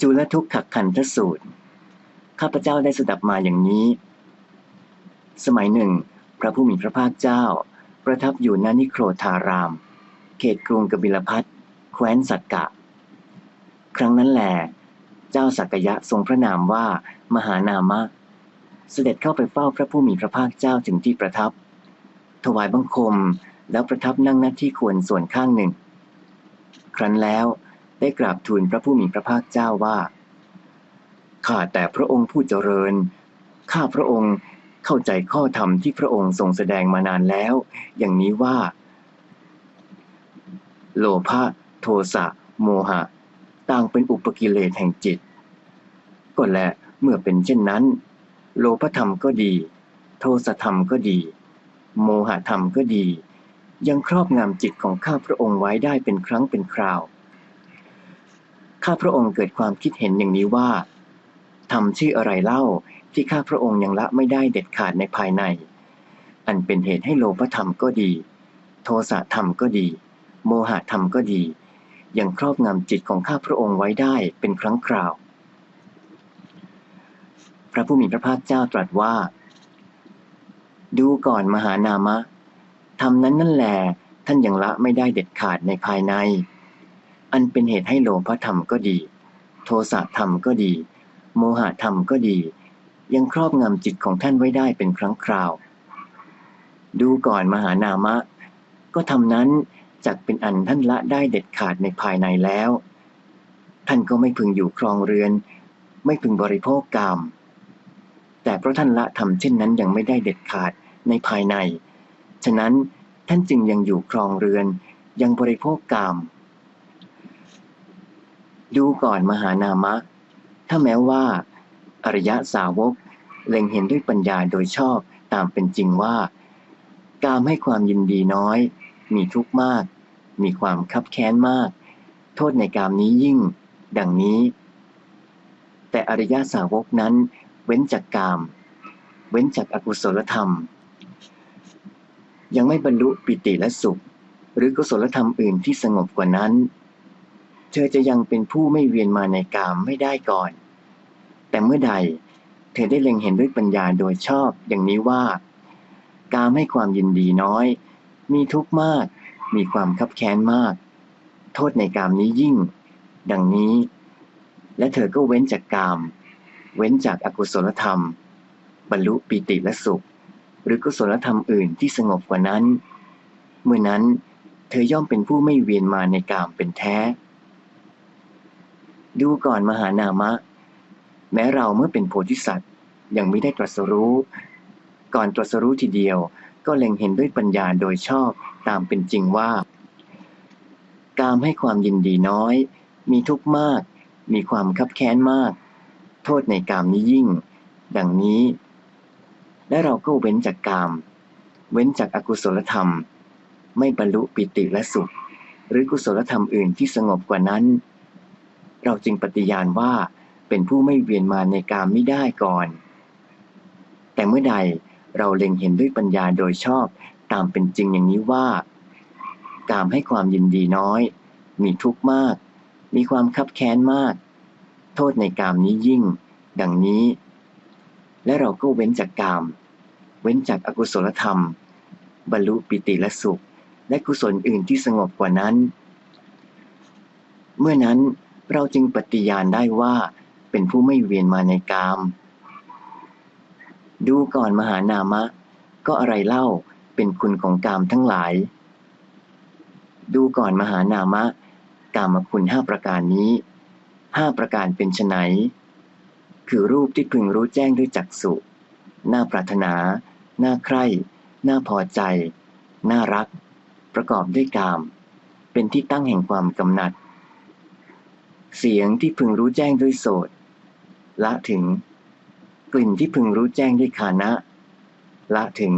จุลทุกขขันธสูตร ข้าพเจ้าได้สดับมาอย่างนี้ สมัยหนึ่ง พระผู้มีพระภาคเจ้า ประทับอยู่ณนิโครธาราม เขตกรุงกบิลพัทแคว้นสักกะ ครั้งนั้นแหลเจ้าสักยะทรงพระนามว่ามหานามะ เสด็จเข้าไปเฝ้าพระผู้มีพระภาคเจ้าถึงที่ประทับ ถวายบังคมแล้วประทับนั่งหน้าที่ควรส่วนข้างหนึ่ง ครั้นแล้ว ได้กราบทูลพระผู้มีพระภาคเจ้าว่า ข้าแต่พระองค์ผู้เจริญ ข้าพระองค์เข้าใจข้อธรรมที่พระองค์ทรงแสดงมานานแล้ว อย่างนี้ว่า โลภะโทสะโมหะ ต่างเป็นอุปกิเลสแห่งจิต ก็และเมื่อเป็นเช่นนั้น โลภธรรมก็ดี โทสะธรรมก็ดี โมหะธรรมก็ดี ยังครอบงำจิตของข้าพระองค์ไว้ได้เป็นครั้งเป็นคราว ข้าพระองค์เกิดความคิดเห็นอย่างนี้ว่าทำชื่ออะไรเล่าที่ข้าพระองค์ยังละไม่ได้เด็ดขาดในภายใน อันเป็นเหตุให้โลภธรรมก็ดี โทสะธรรมก็ดี โมหะธรรมก็ดี ยังครอบงำจิตของข้าพระองค์ไว้ได้เป็นครั้งคราว พระผู้มีพระภาคเจ้าตรัสว่า ดูก่อนมหานามะธรรมนั้นนั่นแหละท่านยังละไม่ได้เด็ดขาดในภายใน อันเป็นเหตุให้โลภธรรมก็ดี โทสะธรรมก็ดี โมหะธรรมก็ดี ยังครอบงำจิตของท่านไว้ได้เป็นครั้งคราว ดูก่อนมหานามะ ก็ทำนั้นจักเป็นอันท่านละได้เด็ดขาดในภายในแล้ว ท่านก็ไม่พึงอยู่ครองเรือน ไม่พึงบริโภคกาม แต่เพราะท่านละทำเช่นนั้นยังไม่ได้เด็ดขาดในภายใน ฉะนั้นท่านจึงยังอยู่ครองเรือนยังบริโภคกาม ดูก่อนมหานามะ ถ้าแม้ว่า อริยะสาวก เล็งเห็นด้วยปัญญาโดยชอบตามเป็นจริงว่า กามให้ความยินดีน้อย มีทุกข์มาก มีความคับแค้นมาก โทษในกามนี้ยิ่ง ดังนี้ แต่อริยะสาวกนั้น เว้นจากกาม เว้นจากอากุศลธรรม ยังไม่บรรลุปิติและสุข หรือกุศลธรรมอื่นที่สงบกว่านั้น เธอจะยังเป็นผู้ไม่เวียนมาในกามไม่ได้ก่อน แต่เมื่อใด เธอได้เล็งเห็นด้วยปัญญาโดยชอบอย่างนี้ว่า กามให้ความยินดีน้อย มีทุกข์มาก มีความคับแค้นมาก โทษในกามนี้ยิ่ง ดังนี้ และเธอก็เว้นจากกาม เว้นจากอากุศลธรรม บรรลุปิติและสุข หรือกุศลธรรมอื่นที่สงบกว่านั้น เมื่อนั้น เธอย่อมเป็นผู้ไม่เวียนมาในกามเป็นแท้ ดูก่อนมหานามะ แม้เราเมื่อเป็นโพธิสัตว์ ยังไม่ได้ตรัสรู้ ก่อนตรัสรู้ทีเดียว ก็เล็งเห็นด้วยปัญญาโดยชอบตามเป็นจริงว่า กามให้ความยินดีน้อย มีทุกข์มาก มีความคับแค้นมาก โทษในกามนี้ยิ่ง ดังนี้ และเราก็เว้นจากกาม เว้นจากอากุศลธรรม ไม่บรรลุปิติและสุข หรือกุศลธรรมอื่นที่สงบกว่านั้น เราจึงปฏิญาณว่าเป็นผู้ไม่เวียนมาในกามไม่ได้ก่อน แต่เมื่อใดเราเล็งเห็นด้วยปัญญาโดยชอบตามเป็นจริงอย่างนี้ว่า กามให้ความยินดีน้อย มีทุกข์มาก มีความคับแค้นมาก โทษในกามนี้ยิ่ง ดังนี้ และเราก็เว้นจากกาม เว้นจากอากุศลธรรม บรรลุปิติและสุข และกุศลอื่นที่สงบกว่านั้น เมื่อนั้น เราจึงปฏิญาณได้ว่าเป็นผู้ไม่เวียนมาในกาม ดูก่อนมหานามะ ก็อะไรเล่าเป็นคุณของกามทั้งหลาย ดูก่อนมหานามะ กามคุณห้าประการนี้ห้าประการเป็นไฉนคือรูปที่พึงรู้แจ้งด้วยจักษุน่าปรารถนา น่าใคร่ น่าพอใจ น่ารัก ประกอบด้วยกาม เป็นที่ตั้งแห่งความกำหนัด เสียงที่พึงรู้แจ้งด้วยโสตละถึง กลิ่นที่พึงรู้แจ้งด้วยคานะ ละถึง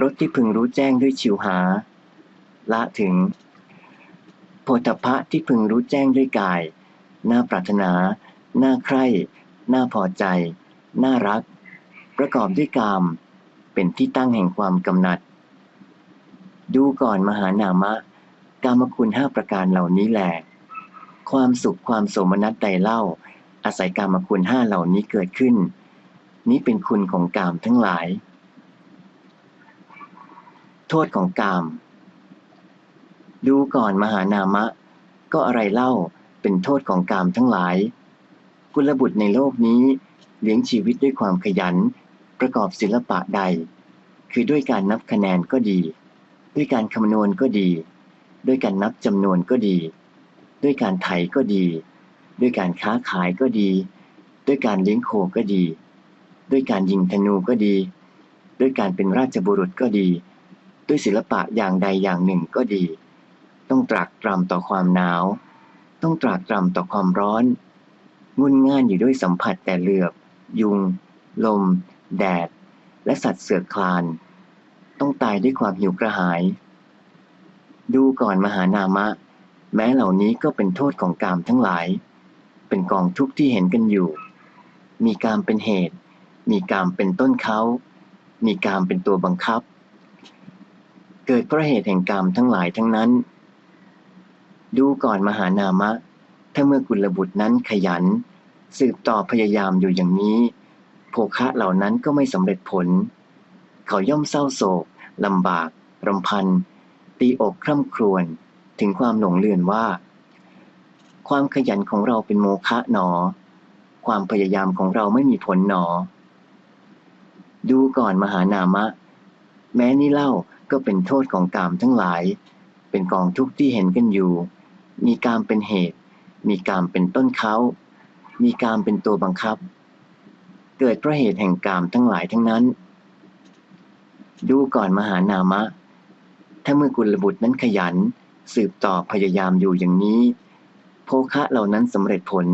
รสที่พึงรู้แจ้งด้วยชิวหา ละถึงโพธพะที่พึงรู้แจ้งด้วยกาย น่าปรารถนา น่าใคร่ น่าพอใจ น่ารัก ประกอบด้วยกาม เป็นที่ตั้งแห่งความกำหนัด ดูก่อนมหานามะ กามคุณห้าประการเหล่านี้แหละ ความสุขความโสมนัสใดเล่า อาศัยกามคุณห้าเหล่านี้เกิดขึ้น นี้เป็นคุณของกามทั้งหลาย โทษของกาม ดูก่อนมหานามะ ก็อะไรเล่าเป็นโทษของกามทั้งหลาย กุลบุตรในโลกนี้เลี้ยงชีวิตด้วยความขยัน ประกอบศิลปะใด คือด้วยการนับคะแนนก็ดี ด้วยการคำนวณก็ดี ด้วยการนับจำนวนก็ดี ด้วยการไถก็ดี ด้วยการค้าขายก็ดี ด้วยการเลี้ยงโคก็ดี ด้วยการยิงธนูก็ดี ด้วยการเป็นราชบุรุษก็ดี ด้วยศิลปะอย่างใดอย่างหนึ่งก็ดี ต้องตรากตรำต่อความหนาว ต้องตรากตรำต่อความร้อน งุนง่านอยู่ด้วยสัมผัสแต่เหลือบ ยุง ลม แดด และสัตว์เสือคลาน ต้องตายด้วยความหิวกระหาย ดูก่อนมหานามะ แม้เหล่านี้ก็เป็นโทษของกามทั้งหลาย เป็นกองทุกข์ที่เห็นกันอยู่ มีกามเป็นเหตุ มีกามเป็นต้นเขา มีกามเป็นตัวบังคับ เกิดเพราะเหตุแห่งกามทั้งหลายทั้งนั้น ดูก่อนมหานามะ ถ้าเมื่อกุลบุตรนั้นขยัน สืบต่อพยายามอยู่อย่างนี้ โภคะเหล่านั้นก็ไม่สำเร็จผล เขาย่อมเศร้าโศกลำบากรำพัน ตีอกคร่ำครวญ ถึงความหลงเลือนว่า ความขยันของเราเป็นโมฆะหนอ ความพยายามของเราไม่มีผลหนอ ดูก่อนมหานามะ แม้นี่เล่าก็เป็นโทษของกามทั้งหลาย เป็นกองทุกข์ที่เห็นกันอยู่ มีกามเป็นเหตุ มีกามเป็นต้นเขา มีกามเป็นตัวบังคับ เกิดเพราะเหตุแห่งกามทั้งหลายทั้งนั้น ดูก่อนมหานามะ ถ้าเมื่อกุลบุตรนั้นขยัน สืบต่อพยายามอยู่อย่างนี้ โภคะเหล่านั้นสำเร็จผล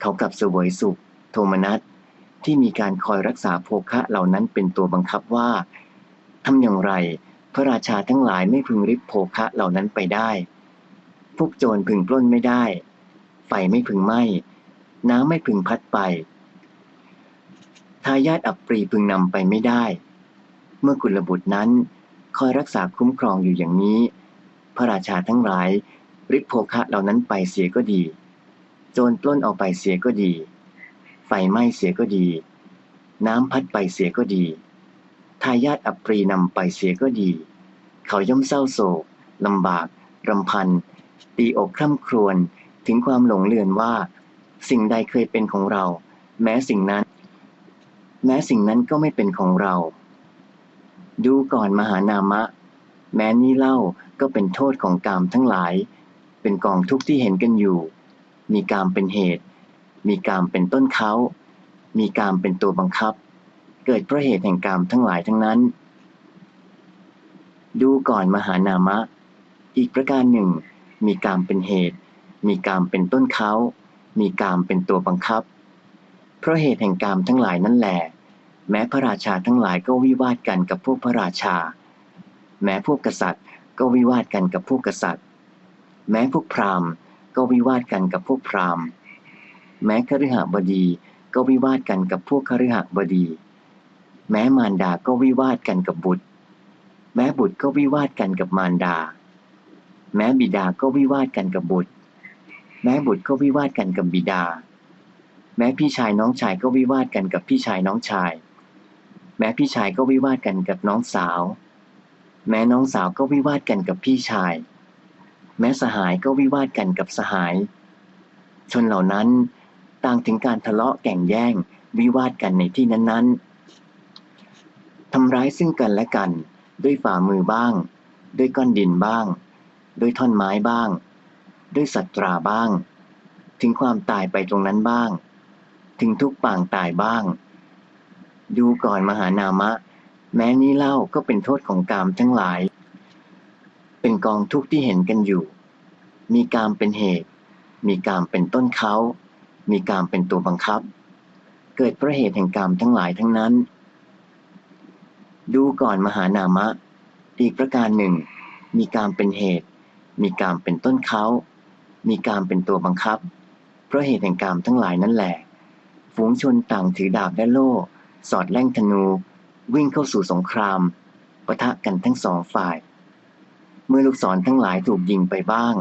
เขากลับเสวยสุข โทมนัสที่มีการคอยรักษาโภคะเหล่านั้นเป็นตัวบังคับว่าทำอย่างไร พระราชาทั้งหลายไม่พึงริบโภคะเหล่านั้นไปได้ พวกโจรพึงปล้นไม่ได้ ไฟไม่พึงไหม้น้ำไม่พึงพัดไปทายาทอับปรีพึงนำไปไม่ได้ เมื่อกุลบุตรนั้นคอยรักษาคุ้มครองอยู่อย่างนี้ พระราชาทั้งหลายริบโภคะเหล่านั้นไปเสียก็ดี โจรปล้นเอาไปเสียก็ดี ไฟไหม้เสียก็ดี น้ำพัดไปเสียก็ดี ทายาทอับปรีนำไปเสียก็ดี เขาย่อมเศร้าโศกลำบากรำพัน ตีอกคร่ำครวญถึงความหลงเลือนว่า สิ่งใดเคยเป็นของเรา แม้สิ่งนั้น แม้สิ่งนั้นก็ไม่เป็นของเรา ดูก่อนมหานามะ แม้นี้เล่า ก็เป็นโทษของกามทั้งหลาย เป็นกองทุกข์ที่เห็นกันอยู่ มีกามเป็นเหตุ มีกามเป็นต้นเขา มีกามเป็นตัวบังคับ เกิดเพราะเหตุแห่งกามทั้งหลายทั้งนั้น ดูก่อนมหานามะ อีกประการหนึ่ง มีกามเป็นเหตุ มีกามเป็นต้นเขา มีกามเป็นตัวบังคับ เพราะเหตุแห่งกามทั้งหลายนั่นแหละแม้พระราชาทั้งหลายก็วิวาทกันกับพวกพระราชา แม้พวกกษัตริย์ ก็วิวาทกันกับพวกกษัตริย์ แม้พวกพราหมณ์ ก็วิวาทกันกับพวกพราหมณ์ แม้คฤหบดีก็วิวาทกันกับพวกคฤหบดี แม้มารดาก็วิวาทกันกับบุตร แม้บุตรก็วิวาทกันกับมารดา แม้บิดาก็วิวาทกันกับบุตร แม้บุตรก็วิวาทกันกับบิดา แม้พี่ชายน้องชายก็วิวาทกันกับพี่ชายน้องชาย แม้พี่ชายก็วิวาทกันกับน้องสาว แม้น้องสาวก็วิวาทกันกับพี่ชาย แม้สหายก็วิวาทกันกับสหาย ชนเหล่านั้นต่างถึงการทะเลาะแก่งแย่งวิวาทกันในที่นั้นๆทำร้ายซึ่งกันและกัน ด้วยฝ่ามือบ้าง ด้วยก้อนดินบ้าง ด้วยท่อนไม้บ้าง ด้วยสัตราบ้าง ถึงความตายไปตรงนั้นบ้าง ถึงทุกปางตายบ้าง ดูก่อนมหานามะ แม้นี้เล่าก็เป็นโทษของกามทั้งหลาย เป็นกองทุกข์ที่เห็นกันอยู่ มีกามเป็นเหตุ มีกามเป็นต้นเขา มีกามเป็นตัวบังคับ เกิดเพราะเหตุแห่งกามทั้งหลายทั้งนั้น ดูก่อนมหานามะ อีกประการหนึ่ง มีกามเป็นเหตุ มีกามเป็นต้นเขา มีกามเป็นตัวบังคับ เพราะเหตุแห่งกามทั้งหลายนั่นแหละ ฝูงชนต่างถือดาบและโล่ สอดแล่งธนู วิ่งเข้าสู่สงครามปะทะกันทั้งสองฝ่าย เมื่อลูกศรทั้งหลายถูกยิงไปบ้าง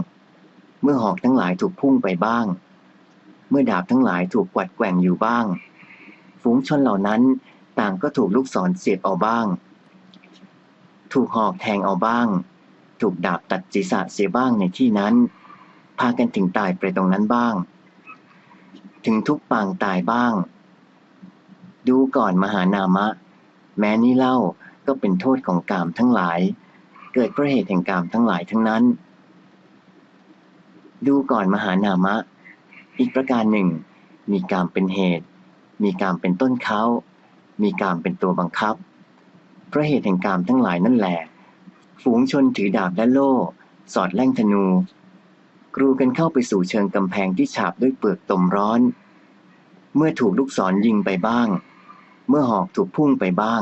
เมื่อหอกทั้งหลายถูกพุ่งไปบ้าง เมื่อดาบทั้งหลายถูกกวัดแกว่งอยู่บ้าง ฝูงชนเหล่านั้นต่างก็ถูกลูกศรเสียบเอาบ้าง ถูกหอกแทงเอาบ้าง ถูกดาบตัดศีรษะเสียบ้างในที่นั้น พากันถึงตายไปตรงนั้นบ้าง ถึงทุกปางตายบ้าง ดูก่อนมหานามะ แม้นี้เล่าก็เป็นโทษของกามทั้งหลาย เกิดเพราะเหตุแห่งกามทั้งหลายทั้งนั้น ดูก่อนมหานามะ อีกประการหนึ่ง มีกามเป็นเหตุ มีกามเป็นต้นเขามีกามเป็นตัวบังคับ เพราะเหตุแห่งกามทั้งหลายนั่นแหละ ฝูงชนถือดาบและโล่ สอดแล่งธนู กรูกันเข้าไปสู่เชิงกำแพงที่ฉาบด้วยเปลือกตมร้อน เมื่อถูกลูกศรยิงไปบ้าง เมื่อหอกถูกพุ่งไปบ้าง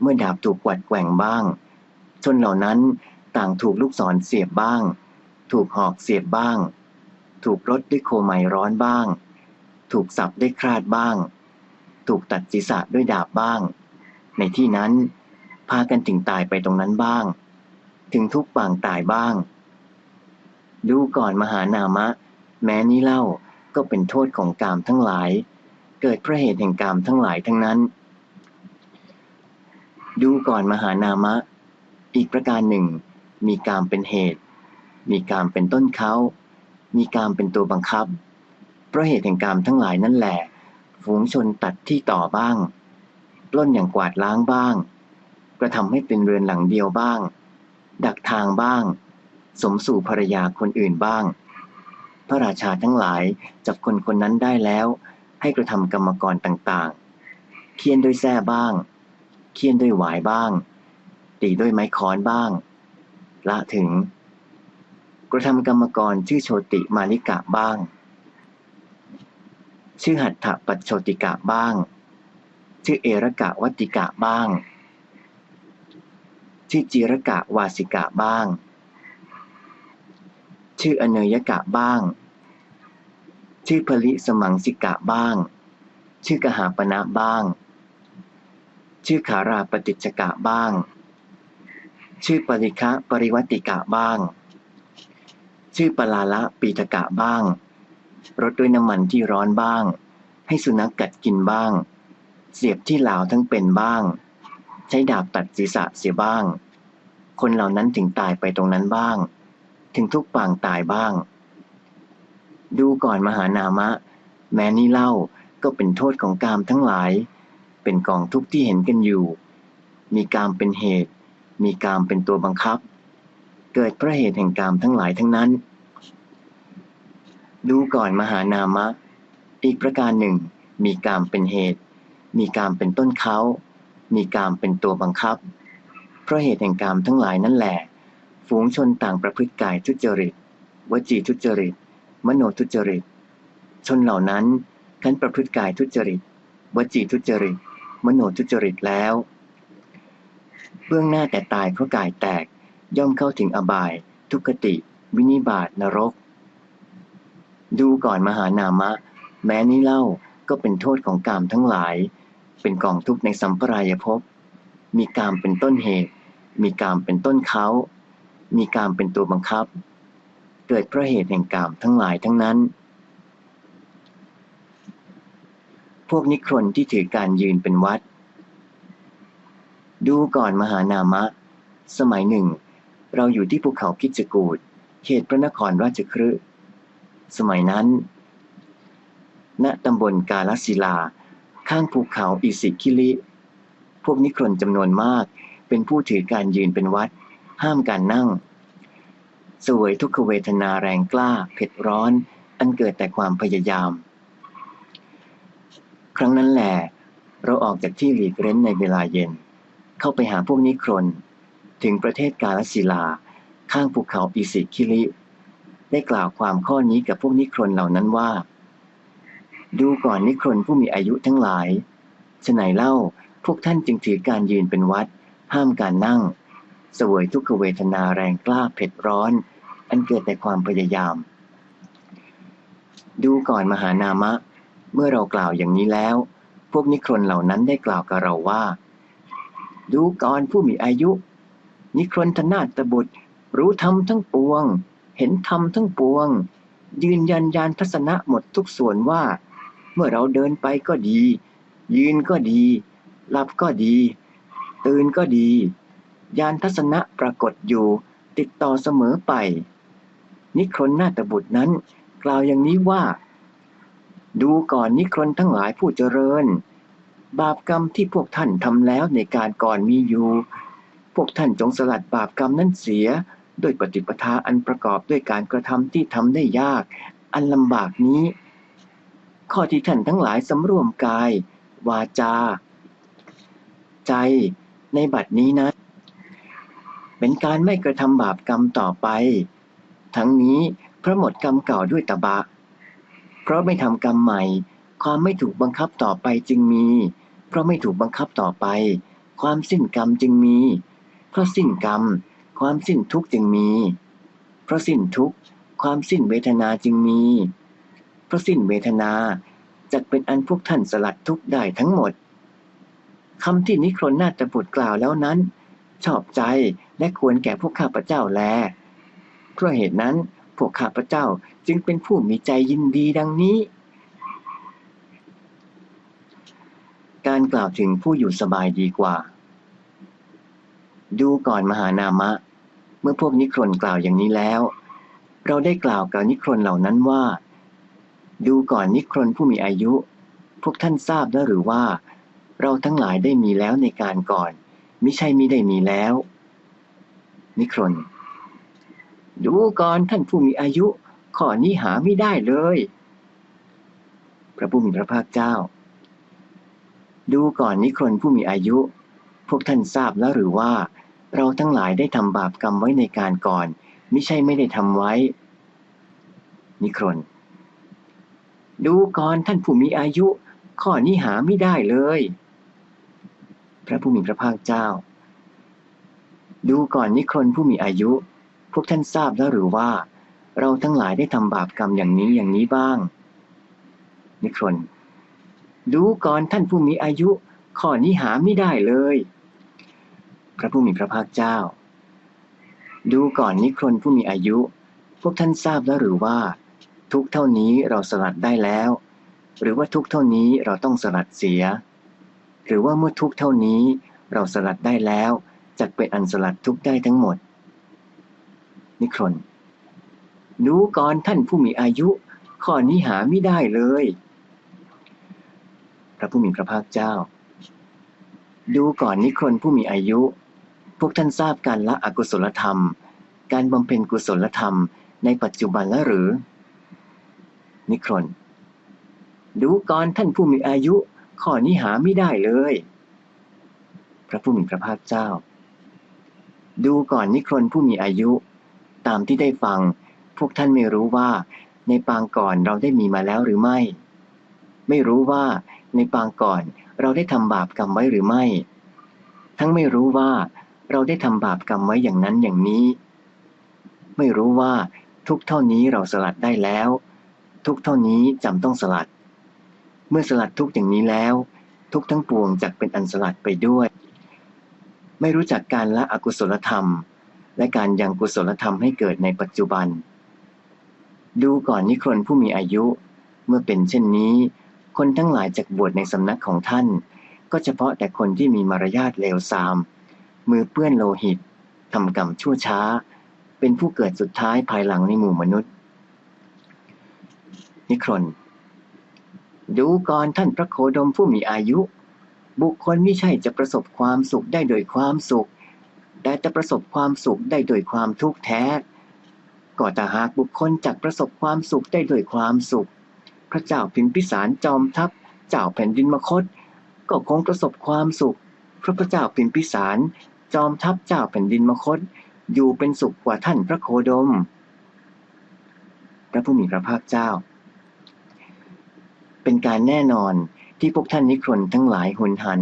เมื่อดาบถูกกวัดแกว่งบ้าง ชนเหล่านั้นต่างถูกลูกศรเสียบบ้าง ถูกหอกเสียบบ้าง ถูกรถด้วยโคไมร้อนบ้าง ถูกสับด้วยคราดบ้าง ถูกตัดศีรษะด้วยดาบบ้าง ในที่นั้นพากันถึงตายไปตรงนั้นบ้าง ถึงทุกปางตายบ้าง ดูก่อนมหานามะ แม้นี้เล่าก็เป็นโทษของกามทั้งหลาย เกิดเพราะเหตุแห่งกามทั้งหลายทั้งนั้น ดูก่อนมหานามะ อีกประการหนึ่ง มีกามเป็นเหตุ มีกามเป็นต้นเขา มีกามเป็นตัวบังคับ เพราะเหตุแห่งกามทั้งหลายนั่นแหละ ฝูงชนตัดที่ต่อบ้างปล้นอย่างกวาดล้างบ้าง กระทำให้เป็นเรือนหลังเดียวบ้าง ดักทางบ้าง สมสู่ภรรยาคนอื่นบ้าง พระราชาทั้งหลายจับคนคนนั้นได้แล้ว ให้กระทำกรรมกรต่างๆ เคียนด้วยแส้บ้าง เคียนด้วยหวายบ้าง ตีด้วยไม้ค้อนบ้าง ละถึง กระทำกรรมกรชื่อโชติมาลิกะบ้าง ชื่อหัตถปัจโชติกะบ้าง ชื่อเอระกะวัติกะบ้าง ชื่อจีรกะวาสิกะบ้าง ชื่ออเนยกะบ้าง ชื่อผลิสมังสิกะบ้าง ชื่อกหาปณะบ้าง ชื่อขาราปฏิจจกะบ้าง ชื่อปริคะปริวัติกะบ้าง ชื่อปลาละปีตกะบ้างรดด้วยน้ำมันที่ร้อนบ้าง ให้สุนัขกกัดกินบ้าง เสียบที่เหลาทั้งเป็นบ้าง ใช้ดาบตัดศีรษะเสียบ้าง คนเหล่านั้นถึงตายไปตรงนั้นบ้าง ถึงทุกปางตายบ้าง ดูก่อนมหานามะ แม้นี้เล่าก็เป็นโทษของกามทั้งหลาย เป็นกองทุกข์ที่เห็นกันอยู่ มีกามเป็นเหตุ มีกามเป็นตัวบังคับ เกิดเพราะเหตุแห่งกามทั้งหลายทั้งนั้น ดูก่อนมหานามะ อีกประการหนึ่ง มีกามเป็นเหตุ มีกามเป็นต้นเขามีกามเป็นตัวบังคับ เพราะเหตุแห่งกามทั้งหลายนั่นแหละ ฝูงชนต่างประพฤติกายทุจริต วจีทุจริต มโนทุจริต ชนเหล่านั้นขันประพฤติกายทุจริต วจีทุจริต มโนทุจริตแล้ว เบื้องหน้าแต่ตายเพราะกายแตกย่อมเข้าถึงอบาย ทุกขติ วินิบาตนรก ดูก่อนมหานามะ แม้นี้เล่าก็เป็นโทษของกามทั้งหลาย เป็นกองทุกข์ในสัมปรายภพมีกามเป็นต้นเหตุ มีกามเป็นต้นเขา มีกามเป็นตัวบังคับ เกิดเพราะเหตุแห่งกามทั้งหลายทั้งนั้น พวกนิครนที่ถือการยืนเป็นวัด ดูก่อนมหานามะ สมัยหนึ่ง เราอยู่ที่ภูเขาคิจกูดเขตพระนครราชครืสมัยนั้น ณตำบลกาลศิลา ข้างภูเขาอิสิคิลิ พวกนิครนจำนวนมาก เป็นผู้ถือการยืนเป็นวัด ห้ามการนั่ง สวยทุกขเวทนาแรงกล้าเผ็ดร้อน อันเกิดแต่ความพยายาม ครั้งนั้นแหละเราออกจากที่หลีกเร้นในเวลาเย็น เข้าไปหาพวกนิครน ถึงประเทศกาลศิลา ข้างภูเขาอิสิคิลิได้กล่าวความข้อนี้กับพวกนิครนเหล่านั้นว่า ดูก่อนนิครนผู้มีอายุทั้งหลายฉไหนเล่าพวกท่านจึงถือการยืนเป็นวัด ห้ามการนั่ง สวยทุกขเวทนาแรงกล้าเผ็ดร้อน อันเกิดแต่ความพยายาม ดูก่อนมหานามะ เมื่อเรากล่าวอย่างนี้แล้ว พวกนิครนเหล่านั้นได้กล่าวกับเราว่า ดูก่อนผู้มีอายุ นิครนทนาตบุตร รู้ธรรมทั้งปวงเหห็นธรรมทั้งปวง ยืนยันยานทัศนะหมดทุกส่วนว่า เมื่อเราเดินไปก็ดี ยืนก็ดี หลับก็ดี ตื่นก็ดียานทัศนะปรากฏอยู่ติดต่อเสมอไป นิครนนาตบุตรนั้น กล่าวอย่างนี้ว่า ดูก่อนนิครนทั้งหลายผู้เจริญ บาปกรรมที่พวกท่านทำแล้วในการก่อนมีอยู่ พวกท่านจงสลัดบาปกรรมนั้นเสียด้วยปฏิปทาอันประกอบด้วยการกระทำที่ทำได้ยาก อันลำบากนี้ ข้อที่ท่านทั้งหลายสำรวมกาย วาจา ใจในบัดนี้นะ เป็นการไม่กระทำบาปกรรมต่อไป ทั้งนี้เพราะหมดกรรมเก่าด้วยตบะ เพราะไม่ทำกรรมใหม่ ความไม่ถูกบังคับต่อไปจึงมี เพราะไม่ถูกบังคับต่อไป ความสิ้นกรรมจึงมี เพราะสิ้นกรรม ความสิ้นทุกข์จึงมี เพราะสิ้นทุกข์ความสิ้นเวทนาจึงมี เพราะสิ้นเวทนาจะเป็นอันพวกท่านสลัดทุกข์ได้ทั้งหมดคำที่นิครนนาฏบุตรกล่าวแล้วนั้น ชอบใจและควรแก่พวกข้าพเจ้าแล เพราะเหตุนั้นพวกข้าพเจ้าจึงเป็นผู้มีใจยินดีดังนี้ การกล่าวถึงผู้อยู่สบายดีกว่า ดูก่อนมหานามะ เมื่อพวกนิครนกล่าวอย่างนี้แล้ว เราได้กล่าวกับนิครนเหล่านั้นว่า ดูก่อนนิครนผู้มีอายุ พวกท่านทราบแล้วหรือว่า เราทั้งหลายได้มีแล้วในการก่อน มิใช่มิได้มีแล้ว นิครน ดูก่อนท่านผู้มีอายุ ข้อนี้หาไม่ได้เลย พระผู้มีพระภาคเจ้า ดูก่อนนิครนผู้มีอายุ พวกท่านทราบแล้วหรือว่า เราทั้งหลายได้ทำบาปกรรมไว้ในการก่อนมิใช่ไม่ได้ทำไว้ นิครนดูก่อนท่านผู้มีอายุ ข้อนี้หาไม่ได้เลย พระผู้มีพระภาคเจ้า ดูก่อนนิครนผู้มีอายุ พวกท่านทราบแล้วหรือว่า เราทั้งหลายได้ทำบาปกรรมอย่างนี้อย่างนี้บ้าง นิครนดูก่อนท่านผู้มีอายุ ข้อนี้หาไม่ได้เลย พระผู้มีพระภาคเจ้า ดูก่อนนิครนผู้มีอายุ พวกท่านทราบแล้วหรือว่า ทุกเท่านี้เราสลัดได้แล้ว หรือว่าทุกเท่านี้เราต้องสลัดเสีย หรือว่าเมื่อทุกเท่านี้เราสลัดได้แล้วจะเป็นอันสลัดทุกได้ทั้งหมด นิครนดูก่อนท่านผู้มีอายุ ข้อนี้หาไม่ได้เลย พระผู้มีพระภาคเจ้า ดูก่อนนิครนผู้มีอายุ พวกท่านทราบการละอกุศลธรรม การบำเพ็ญกุศลธรรมในปัจจุบันแล้วหรือ นิครนดูก่อนท่านผู้มีอายุ ข้อนี้หาไม่ได้เลย พระผู้มีพระภาคเจ้า ดูก่อนนิครนผู้มีอายุ ตามที่ได้ฟัง พวกท่านไม่รู้ว่า ในปางก่อนเราได้มีมาแล้วหรือไม่ ไม่รู้ว่าในปางก่อนเราได้ทำบาปกรรมไว้หรือไม่ ทั้งไม่รู้ว่าเราได้ทำบาปกรรมไว้อย่างนั้นอย่างนี้ ไม่รู้ว่าทุกเท่านี้เราสลัดได้แล้ว ทุกเท่านี้จำต้องสลัด เมื่อสลัดทุกอย่างนี้แล้ว ทุกทั้งปวงจักเป็นอันสลัดไปด้วย ไม่รู้จักการละอกุศลธรรม และการยังกุศลธรรมให้เกิดในปัจจุบัน ดูก่อนนิครนผู้มีอายุ เมื่อเป็นเช่นนี้ คนทั้งหลายจากบวชในสำนักของท่าน ก็เฉพาะแต่คนที่มีมารยาทเลวทราม มือเปื้อนโลหิตทำกรรมชั่วช้า เป็นผู้เกิดสุดท้ายภายหลังในหมู่มนุษย์ นิครนดูก่อนท่านพระโคดมผู้มีอายุ บุคคลไม่ใช่จะประสบความสุขได้โดยความสุข แต่จะประสบความสุขได้โดยความทุกข์แท้ก็แต่หากบุคคลจักประสบความสุขได้โดยความสุข พระเจ้าพิมพิสารจอมทัพ เจ้าแผ่นดินมคต ก็คงประสบความสุขพระพระเจ้าพิมพิสาร จอมทัพเจ้าแผ่นดินมคต อยู่เป็นสุขกว่าท่านพระโคดม พระผู้มีพระภาคเจ้า เป็นการแน่นอนที่พวกท่านนิครนทั้งหลายหุนหัน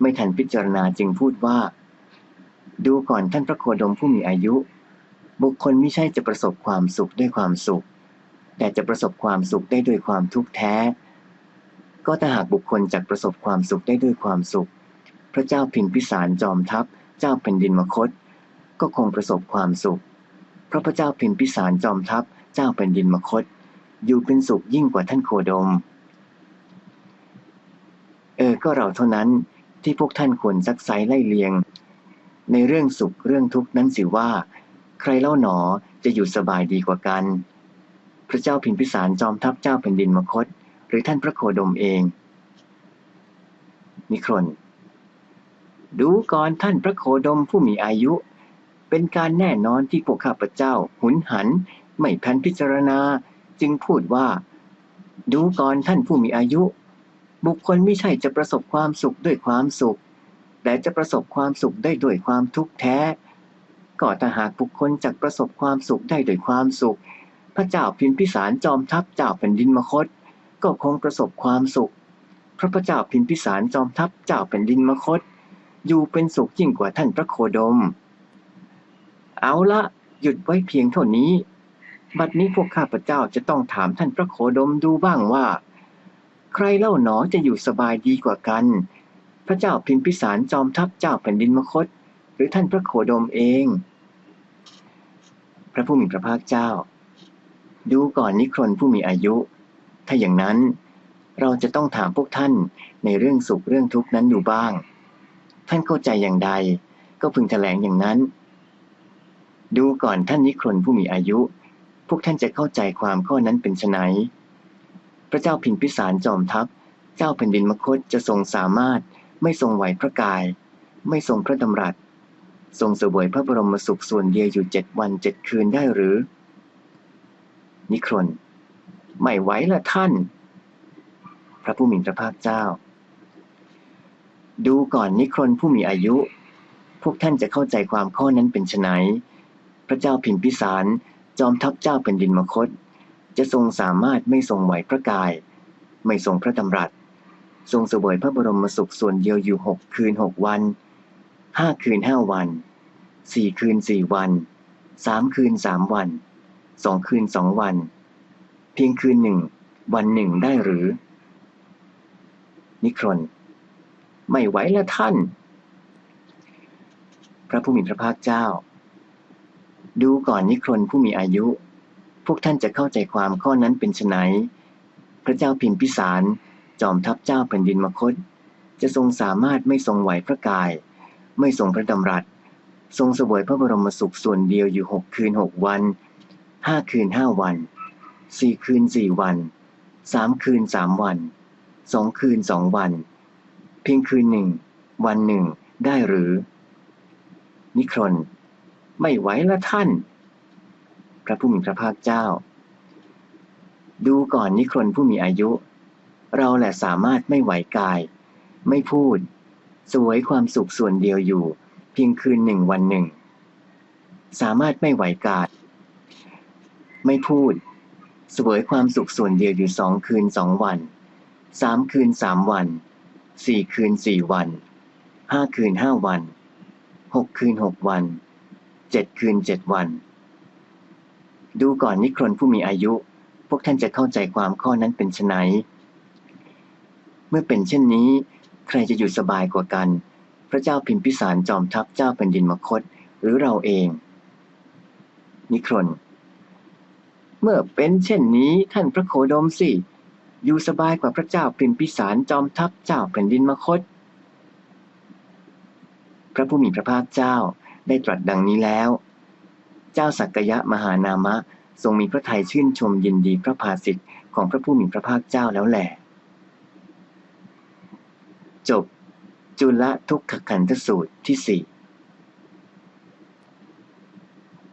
ไม่ทันพิจารณาจึงพูดว่า ดูก่อนท่านพระโคดมผู้มีอายุ บุคคลไม่ใช่จะประสบความสุขด้วยความสุข แต่จะประสบความสุขได้ด้วยความทุกข์แท้ ก็ถ้าหากบุคคลจักประสบความสุขได้ด้วยความสุข พระเจ้าพิมพิสารจอมทัพ เจ้าแผ่นดินมคต ก็คงประสบความสุข เพราะพระเจ้าพิมพิสารจอมทัพ เจ้าแผ่นดินมคต อยู่เป็นสุขยิ่งกว่าท่านโคดม เออ ก็เราเท่านั้นที่พวกท่านควรซักไซไล่เลียง ในเรื่องสุขเรื่องทุกข์นั้นสิว่า ใครเล่าหนอจะอยู่สบายดีกว่ากัน พระเจ้าพิมพิสารจอมทัพเจ้าแผ่นดินมคต หรือท่านพระโคดมเอง นิครนดูก่อนท่านพระโคดมผู้มีอายุ เป็นการแน่นอนที่พวกข้าพเจ้า หุนหัน ไม่พันพิจารณา จึงพูดว่า ดูก่อนท่านผู้มีอายุ บุคคลไม่ใช่จะประสบความสุขด้วยความสุข แต่จะประสบความสุขได้ด้วยความทุกข์แท้ก็ถ้าหากบุคคลจะประสบความสุขได้ด้วยความสุข พระเจ้าพิมพิสารจอมทัพเจ้าแผ่นดินมคต ก็คงประสบความสุข พระพระเจ้าพิมพิสารจอมทัพเจ้าแผ่นดินมคต อยู่เป็นสุขยิ่งกว่าท่านพระโคดม เอาละหยุดไว้เพียงเท่านี้ บัดนี้พวกข้าพเจ้าจะต้องถามท่านพระโคดมดูบ้างว่า ใครเล่าหนอจะอยู่สบายดีกว่ากัน พระเจ้าพิมพิสารจอมทัพเจ้าแผ่นดินมคต หรือท่านพระโคดมเอง พระผู้มีพระภาคเจ้า ดูก่อนนิครนผู้มีอายุ ถ้าอย่างนั้นเราจะต้องถามพวกท่านในเรื่องสุขเรื่องทุกข์นั้นอยู่บ้าง ท่านเข้าใจอย่างใด ก็พึงแถลงอย่างนั้น ดูก่อนท่านนิครนผู้มีอายุ พวกท่านจะเข้าใจความข้อนั้นเป็นไนพระเจ้าพิมพิสารจอมทัพ เจ้าแผ่นดินมคตจะทรงสามารถ ไม่ทรงไหวพระกาย ไม่ทรงพระดำรัส ทรงเสวยพระบรมสุขส่วนเดียวอยู่เจ็ดวันเจ็ดคืนได้หรือ นิครนไม่ไหวละท่าน พระผู้มีพระภาคเจ้า ดูก่อนนิครนผู้มีอายุ พวกท่านจะเข้าใจความข้อนั้นเป็นไนพระเจ้าพิมพิสาร จอมทัพเจ้าแผ่นดินมคต จะทรงสามารถไม่ทรงไหวพระกาย ไม่ทรงพระดำรัส ทรงเสวยพระบรมสุขส่วนเดียวอยู่หกคืนหกวันห้าคืนห้าวันสี่คืนสี่วันสามคืนสามวันสองคืนสองวัน เพียงคืนหนึ่งวันหนึ่งได้หรือ นิครนไม่ไหวละท่าน พระผู้มีพระภาคเจ้า ดูก่อนนิครนผู้มีอายุ พวกท่านจะเข้าใจความข้อนั้นเป็นไนพระเจ้าพิมพิสาร จอมทัพเจ้าแผ่นดินมคต จะทรงสามารถไม่ทรงไหวพระกาย ไม่ทรงพระดำรัส ทรงเสวยพระบรมสุขส่วนเดียวอยู่หกคืนหกวันห้าคืนห้าวันสี่คืนสี่วันสามคืนสามวันสองคืนสองวัน เพียงคืนหนึ่ง วันหนึ่งได้หรือ นิครนไม่ไหวละท่าน พระผู้มีพระภาคเจ้า ดูก่อนนิครนผู้มีอายุ เราแหละสามารถไม่ไหวกาย ไม่พูด สวยความสุขส่วนเดียวอยู่ เพียงคืนหนึ่งวันหนึ่ง สามารถไม่ไหวกาย ไม่พูด สวยความสุขส่วนเดียวอยู่สองคืนสองวัน สามคืนสามวัน สี่คืนสี่วัน ห้าคืนห้าวัน หกคืนหกวัน เจ็ดคืนเจ็ดวัน ดูก่อนนิครนผู้มีอายุ พวกท่านจะเข้าใจความข้อนั้นเป็นไฉน เมื่อเป็นเช่นนี้ ใครจะอยู่สบายกว่ากัน พระเจ้าพิมพิสารจอมทัพเจ้าแผ่นดินมคต หรือเราเอง นิครน เมื่อเป็นเช่นนี้ท่านพระโคดมสิ อยู่สบายกว่าพระเจ้าพิมพิสารจอมทัพเจ้าแผ่นดินมคต พระผู้มีพระภาคเจ้าได้ตรัสดังนี้แล้ว เจ้าสักยะมหานามะ ทรงมีพระทัยชื่นชมยินดีพระภาสิทธิ์ของพระผู้มีพระภาคเจ้าแล้วแหละ จบจุลทุกขขันธสูตรที่สี่